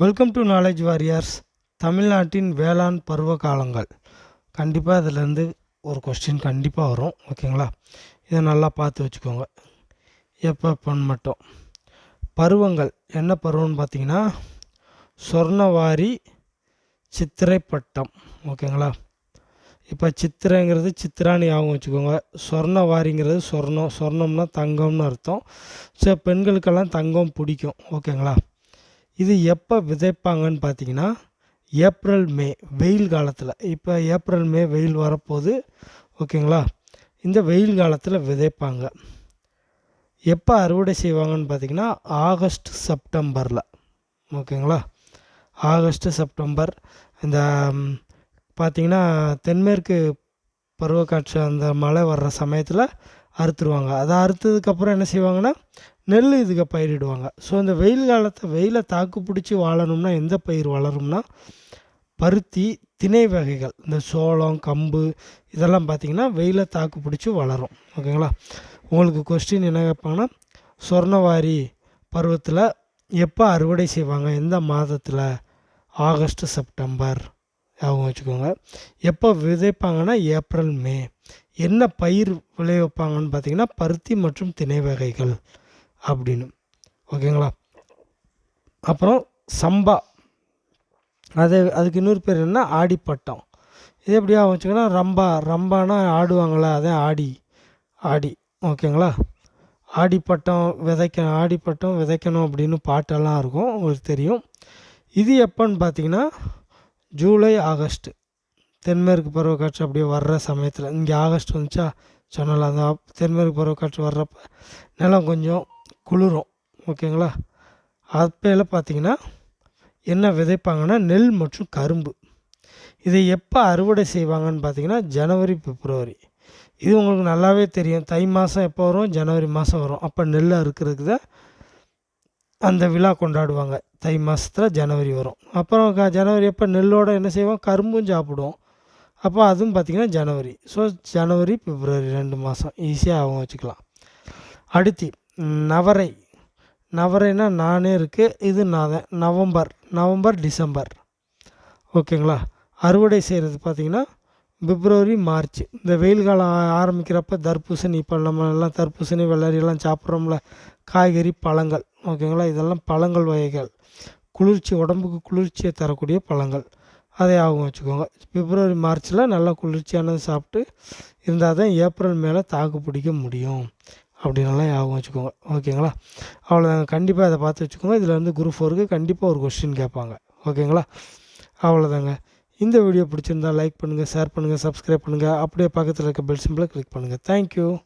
Welcome to knowledge warriors தமிழ்நாட்டின் வேளாண் பருவ காலங்கள். கண்டிப்பாக இதிலேருந்து ஒரு கொஸ்டின் கண்டிப்பாக வரும் ஓகேங்களா? இதை நல்லா பார்த்து வச்சுக்கோங்க. எப்போ எப்போன்னு மட்டும். பருவங்கள் என்ன பருவம்னு பார்த்தீங்கன்னா சொர்ணவாரி சித்திரை பட்டம் ஓகேங்களா? இப்போ சித்திரைங்கிறது சித்திராணி ஞாபகம் வச்சுக்கோங்க. சொர்ணவாரிங்கிறது சொர்ணம் சொர்ணம்னா தங்கம்னு அர்த்தம். ஸோ பெண்களுக்கெல்லாம் தங்கம் பிடிக்கும் ஓகேங்களா? இது எப்போ விதைப்பாங்கன்னு பார்த்தீங்கன்னா ஏப்ரல் மே வெயில் காலத்தில். இப்போ ஏப்ரல் மே வெயில் வரப்போகுது. ஓகேங்களா? இந்த வெயில் காலத்தில் விதைப்பாங்க. எப்போ அறுவடை செய்வாங்கன்னு பார்த்தீங்கன்னா ஆகஸ்ட் செப்டம்பரில். ஓகேங்களா? August September. இந்த பார்த்திங்கன்னா பார்த்தீங்கன்னா தென்மேற்கு பருவக்காற்று அந்த மழை வர்ற சமயத்தில் அறுத்துருவாங்க. அதை அறுத்ததுக்கப்புறம் என்ன செய்வாங்கன்னா நெல் இதுக்கு பயிரிடுவாங்க. ஸோ இந்த வெயில் காலத்தை வெயிலை தாக்கு பிடிச்சி வாழணும்னா எந்த பயிர் வளரும்னா பருத்தி திணை வகைகள். இந்த சோளம் கம்பு இதெல்லாம் பார்த்திங்கன்னா வெயிலை தாக்கு பிடிச்சி வளரும். ஓகேங்களா? உங்களுக்கு கொஸ்டின் என்ன கேட்பாங்கன்னா சொர்ணவாரி பருவத்தில் எப்போ அறுவடை செய்வாங்க? எந்த மாதத்தில்? August September. ஞாபகம் வச்சுக்கோங்க. எப்போ விதைப்பாங்கன்னா ஏப்ரல் மே. என்ன பயிர் விளைவிப்பாங்கன்னு பார்த்தீங்கன்னா பருத்தி மற்றும் திணை வகைகள் அப்படின்னு. ஓகேங்களா? அப்புறம் சம்பா. அது அதுக்கு இன்னொரு பேர் என்ன? ஆடிப்பட்டம். இது எப்படி ஞாபகம் வச்சுக்கோன்னா ரம்பா ரம்பானா ஆடுவாங்களா அதான் ஆடி ஆடி. ஓகேங்களா? ஆடிப்பட்டம் விதைக்கணும் ஆடிப்பட்டம் விதைக்கணும் அப்படின்னு பாட்டெல்லாம் இருக்கும் உங்களுக்கு தெரியும். இது எப்போன்னு பார்த்தீங்கன்னா ஜூலை ஆகஸ்ட். தென்மேற்கு பருவக்காற்று அப்படியே வர்ற சமயத்தில் இங்கே ஆகஸ்ட் வந்துச்சா? சொன்னல அந்த தென்மேற்கு பருவக்காற்று வர்றப்ப நிலம் கொஞ்சம் குளிரும் ஓகேங்களா? அப்பையில் பார்த்தீங்கன்னா என்ன விதைப்பாங்கன்னா நெல் மற்றும் கரும்பு. இதை எப்போ அறுவடை செய்வாங்கன்னு பார்த்தீங்கன்னா ஜனவரி பிப்ரவரி. இது உங்களுக்கு நல்லாவே தெரியும். தை மாதம் எப்போ வரும்? ஜனவரி மாதம் வரும். அப்போ நெல் அறுக்கிறதுக்கு தான் அந்த விழா கொண்டாடுவாங்க. தை மாதத்தில் ஜனவரி வரும். அப்புறம் க- ஜனவரி அப்போ நெல்லோட என்ன செய்வோம்? கரும்பும் சாப்பிடுவோம். அப்போ அதுவும் பார்த்திங்கன்னா ஜனவரி. ஸோ ஜனவரி பிப்ரவரி ரெண்டு மாதம் ஈஸியாக அவங்க வச்சுக்கலாம். அடுத்து நவரை. நவரைனா நானே இருக்குது இது நான் தான். நவம்பர். November December. ஓகேங்களா? அறுவடை செய்கிறது பார்த்திங்கன்னா பிப்ரவரி மார்ச். இந்த வெயில் காலம் ஆ- ஆரம்பிக்கிறப்ப தர்பூசணி இப்போ நம்ம எல்லாம் தர்பூசணி வெள்ளரி எல்லாம் சாப்பிட்றோம்ல. காய்கறி பழங்கள். ஓகேங்களா? இதெல்லாம் பழங்கள் வகைகள். குளிர்ச்சி உடம்புக்கு குளிர்ச்சியை தரக்கூடிய பழங்கள். அதை ஆகும் வச்சுக்கோங்க. பிப்ரவரி மார்ச்சில் நல்லா குளிர்ச்சியானது சாப்பிட்டு இருந்தால் தான் ஏப்ரல் மேலே தாக்கு பிடிக்க முடியும். அப்படின்னலாம் ஞாபகம் வச்சுக்கோங்க. ஓகேங்களா? அவ்வளோதாங்க கண்டிப்பாக அதை பார்த்து வச்சுக்கோங்க. இதில் வந்து குரூப் ஃபோருக்கு கண்டிப்பாக ஒரு கொஸ்டின் கேட்பாங்க. ஓகேங்களா? அவ்வளோதாங்க இந்த வீடியோ பிடிச்சிருந்தா லைக் பண்ணுங்கள் ஷேர் பண்ணுங்கள் சப்ஸ்கிரைப் பண்ணுங்கள் அப்படியே பக்கத்தில் இருக்க பெல் சிம்பிளை கிளிக் பண்ணுங்கள் தேங்க்யூ